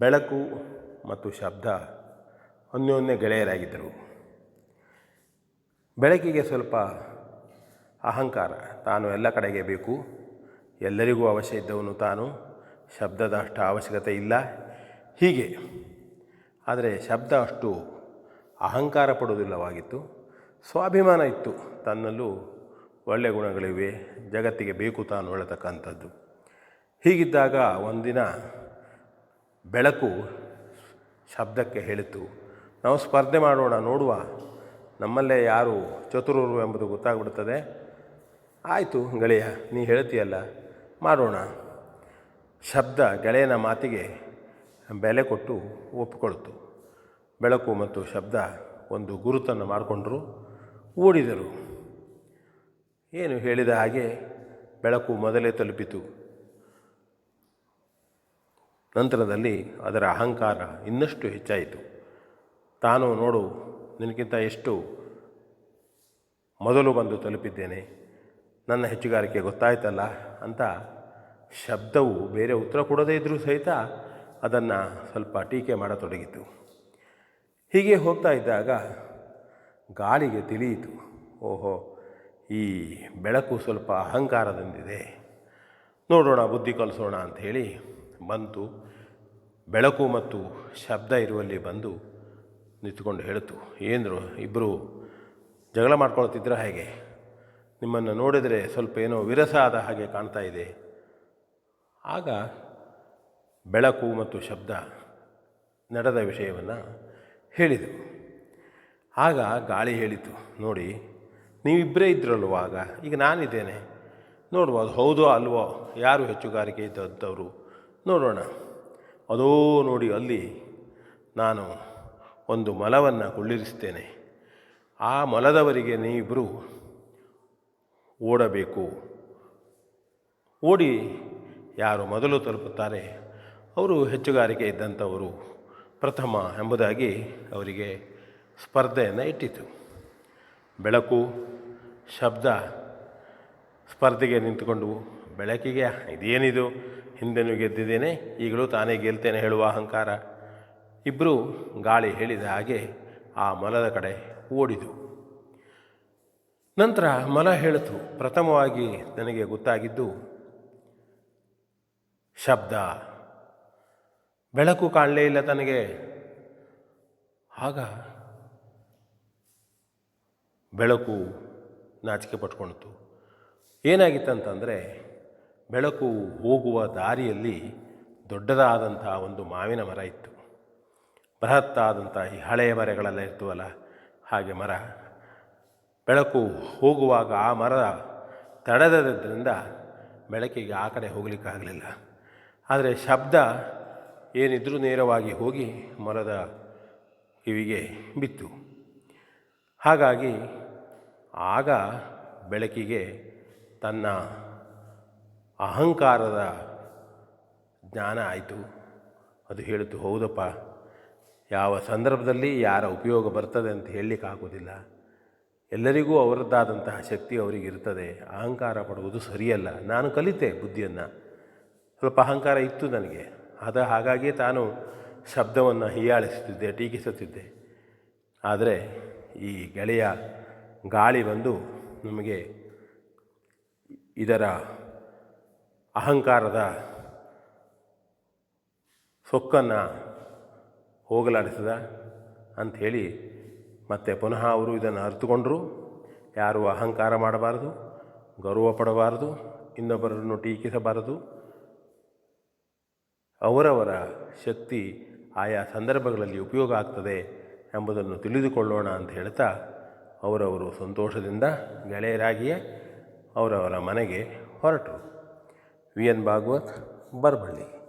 ಬೆಳಕು ಮತ್ತು ಶಬ್ದ ಅನ್ಯೋನ್ಯ ಗೆಳೆಯರಾಗಿದ್ದರು. ಬೆಳಕಿಗೆ ಸ್ವಲ್ಪ ಅಹಂಕಾರ, ತಾನು ಎಲ್ಲ ಕಡೆಗೆ ಬೇಕು, ಎಲ್ಲರಿಗೂ ಅವಶ್ಯ ಇದ್ದವನು ತಾನು, ಶಬ್ದದ ಅಷ್ಟು ಅವಶ್ಯಕತೆ ಇಲ್ಲ. ಹೀಗೆ, ಆದರೆ ಶಬ್ದ ಅಷ್ಟು ಅಹಂಕಾರ ಪಡುವುದಿಲ್ಲವಾಗಿತ್ತು. ಸ್ವಾಭಿಮಾನ ಇತ್ತು, ತನ್ನಲ್ಲೂ ಒಳ್ಳೆಯ ಗುಣಗಳಿವೆ, ಜಗತ್ತಿಗೆ ಬೇಕು ತಾನು ಹೇಳತಕ್ಕಂಥದ್ದು. ಹೀಗಿದ್ದಾಗ ಒಂದಿನ ಬೆಳಕು ಶಬ್ದಕ್ಕೆ ಹೇಳಿತು. ನಾವು ಸ್ಪರ್ಧೆ ಮಾಡೋಣ, ನೋಡುವ. ನಮ್ಮಲ್ಲೇ ಯಾರು ಚತುರರು ಎಂಬುದು ಗೊತ್ತಾಗ್ಬಿಡ್ತದೆ. ಆಯಿತು ಗೆಳೆಯ, ನೀ ಹೇಳ್ತೀಯಲ್ಲ. ಮಾಡೋಣ. ಶಬ್ದ ಗೆಳೆಯನ ಮಾತಿಗೆ ಬೆಲೆ ಕೊಟ್ಟು ಒಪ್ಪಿಕೊಳ್ತು. ಬೆಳಕು ಮತ್ತು ಶಬ್ದ ಒಂದು ಗುರುತನ್ನು ಮಾಡಿಕೊಂಡ್ರು ಓಡಿದರು. ಏನು ಹೇಳಿದ ಹಾಗೆ ಬೆಳಕು ಮೊದಲೇ ತಲುಪಿತು. ನಂತರದಲ್ಲಿ ಅದರ ಅಹಂಕಾರ ಇನ್ನಷ್ಟು ಹೆಚ್ಚಾಯಿತು. ತಾನು ನೋಡು, ನಿನಗಿಂತ ಎಷ್ಟು ಮೊದಲು ಬಂದು ತಲುಪಿದ್ದೇನೆ. ನನ್ನ ಹೆಚ್ಚುಗಾರಿಕೆ ಗೊತ್ತಾಯ್ತಲ್ಲ ಅಂತ ಶಬ್ದವು ಬೇರೆ ಉತ್ತರ ಕೊಡದೇ ಇದ್ದರೂ ಸಹಿತ ಅದನ್ನು ಸ್ವಲ್ಪ ಟೀಕೆ ಮಾಡತೊಡಗಿತು. ಹೀಗೆ ಹೋಗ್ತಾ ಇದ್ದಾಗ ಗಾಳಿಗೆ ತಿಳಿಯಿತು. ಓಹೋ, ಈ ಬೆಳಕು ಸ್ವಲ್ಪ ಅಹಂಕಾರದಂದಿದೆ. ನೋಡೋಣ, ಬುದ್ಧಿ ಕಲಿಸೋಣ ಅಂಥೇಳಿ ಬಂತು, ಬೆಳಕು ಮತ್ತು ಶಬ್ದ ಇರುವಲ್ಲಿ ಬಂದು ನಿಂತ್ಕೊಂಡು ಹೇಳಿತು ಏನರು ಇಬ್ಬರು ಜಗಳ ಮಾಡ್ಕೊಳ್ತಿದ್ರ ಹೇಗೆ? ನಿಮ್ಮನ್ನು ನೋಡಿದರೆ ಸ್ವಲ್ಪ ಏನೋ ವಿರಸ ಆದ ಹಾಗೆ ಕಾಣ್ತಾ ಇದೆ. ಆಗ ಬೆಳಕು ಮತ್ತು ಶಬ್ದ ನಡೆದ ವಿಷಯವನ್ನು ಹೇಳಿದರು ಆಗ ಗಾಳಿ ಹೇಳಿತು, ನೋಡಿ ನೀವಿಬ್ಬರೇ ಇದ್ರಲ್ವ ಆಗ? ಈಗ ನಾನಿದ್ದೇನೆ. ನೋಡುವ, ಅದು ಹೌದೋ ಅಲ್ವೋ? ಯಾರು ಹೆಚ್ಚುಗಾರಿಕೆ ಇದ್ದವರು ನೋಡೋಣ. ಅದೋ ನೋಡಿ ಅಲ್ಲಿ ನಾನು ಒಂದು ಮಲವನ್ನು ಕುಳ್ಳಿರಿಸ್ತೇನೆ. ಆ ಮಲದವರಿಗೆ ನೀವಿಬ್ಬರು ಓಡಬೇಕು. ಓಡಿ ಯಾರು ಮೊದಲು ತಲುಪುತ್ತಾರೆ, ಅವರು ಹೆಚ್ಚುಗಾರಿಕೆ ಇದ್ದಂಥವರು ಪ್ರಥಮ ಎಂಬುದಾಗಿ ಅವರಿಗೆ ಸ್ಪರ್ಧೆಯನ್ನು ಇಟ್ಟಿತು. ಬೆಳಕು, ಶಬ್ದ, ಸ್ಪರ್ಧೆಗೆ ನಿಂತುಕೊಂಡು ಬೆಳಕಿಗೆ ಇದೇನಿದು? ಹಿಂದೆನೂ ಗೆದ್ದಿದ್ದೇನೆ, ಈಗಲೂ ತಾನೇ ಗೆಲ್ತೇನೆ ಹೇಳುವ ಅಹಂಕಾರ. ಇಬ್ಬರು ಗಾಳಿ ಹೇಳಿದ ಹಾಗೆ ಆ ಮಲದ ಕಡೆ ಓಡಿದು. ನಂತರ ಮಲ ಹೇಳಿತು. ಪ್ರಥಮವಾಗಿ ನನಗೆ ಗೊತ್ತಾಗಿದ್ದು ಶಬ್ದ. ಬೆಳಕು ಕಾಣಲೇ ಇಲ್ಲ ತನಗೆ. ಆಗ ಬೆಳಕು ನಾಚಿಕೆ ಪಟ್ಕೊಳ್ತು ಏನಾಗಿತ್ತಂತಂದರೆ ಬೆಳಕು ಹೋಗುವ ದಾರಿಯಲ್ಲಿ ದೊಡ್ಡದಾದಂಥ ಒಂದು ಮಾವಿನ ಮರ ಇತ್ತು. ಬೃಹತ್ತಾದಂಥ ಈ ಹಳೆಯ ಮರಗಳೆಲ್ಲ ಇರ್ತವಲ್ಲ, ಹಾಗೆ ಮರ. ಬೆಳಕು ಹೋಗುವಾಗ ಆ ಮರ ತಡೆದದ್ರಿಂದ ಬೆಳಕಿಗೆ ಆ ಕಡೆ ಹೋಗಲಿಕ್ಕಾಗಲಿಲ್ಲ ಆದರೆ ಶಬ್ದ ಏನಿದ್ರೂ ನೇರವಾಗಿ ಹೋಗಿ ಮರದ ಕಿವಿಗೆ ಬಿತ್ತು. ಹಾಗಾಗಿ ಆಗ ಬೆಳಕಿಗೆ ತನ್ನ ಅಹಂಕಾರದ ಜ್ಞಾನ ಆಯಿತು. ಅದು ಹೇಳಿತು, ಹೌದಪ್ಪ, ಯಾವ ಸಂದರ್ಭದಲ್ಲಿ ಯಾರ ಉಪಯೋಗ ಬರ್ತದೆ ಅಂತ ಹೇಳಲಿಕ್ಕೆ ಆಗೋದಿಲ್ಲ. ಎಲ್ಲರಿಗೂ ಅವರದ್ದಾದಂತಹ ಶಕ್ತಿ ಅವರಿಗೆ ಇರ್ತದೆ. ಅಹಂಕಾರ ಪಡುವುದು ಸರಿಯಲ್ಲ. ನಾನು ಕಲಿತೆ ಬುದ್ಧಿಯನ್ನು. ಸ್ವಲ್ಪ ಅಹಂಕಾರ ಇತ್ತು ನನಗೆ. ಅದ ಹಾಗಾಗಿ ತಾನು ಶಬ್ದವನ್ನು ಹೀಯಾಳಿಸುತ್ತಿದ್ದೆ, ಟೀಕಿಸುತ್ತಿದ್ದೆ. ಆದರೆ ಈ ಗೆಳೆಯ ಗಾಳಿ ಬಂದು ನಮಗೆ ಇದರ ಅಹಂಕಾರದ ಸೊಕ್ಕನ್ನು ಹೋಗಲಾಡಿಸಿದ ಅಂಥೇಳಿ ಮತ್ತೆ ಪುನಃ ಅವರು ಇದನ್ನು ಅರಿತುಕೊಂಡರು. ಯಾರು ಅಹಂಕಾರ ಮಾಡಬಾರದು, ಗೌರವ ಪಡಬಾರದು, ಇನ್ನೊಬ್ಬರನ್ನು ಟೀಕಿಸಬಾರದು. ಅವರವರ ಶಕ್ತಿ ಆಯಾ ಸಂದರ್ಭಗಳಲ್ಲಿ ಉಪಯೋಗ ಆಗ್ತದೆ ಎಂಬುದನ್ನು ತಿಳಿದುಕೊಳ್ಳೋಣ ಅಂತ ಹೇಳ್ತಾ ಅವರವರು ಸಂತೋಷದಿಂದ ಗೆಳೆಯರಾಗಿಯೇ ಅವರವರ ಮನೆಗೆ ಹೊರಟರು. V N Bhagavat बरभली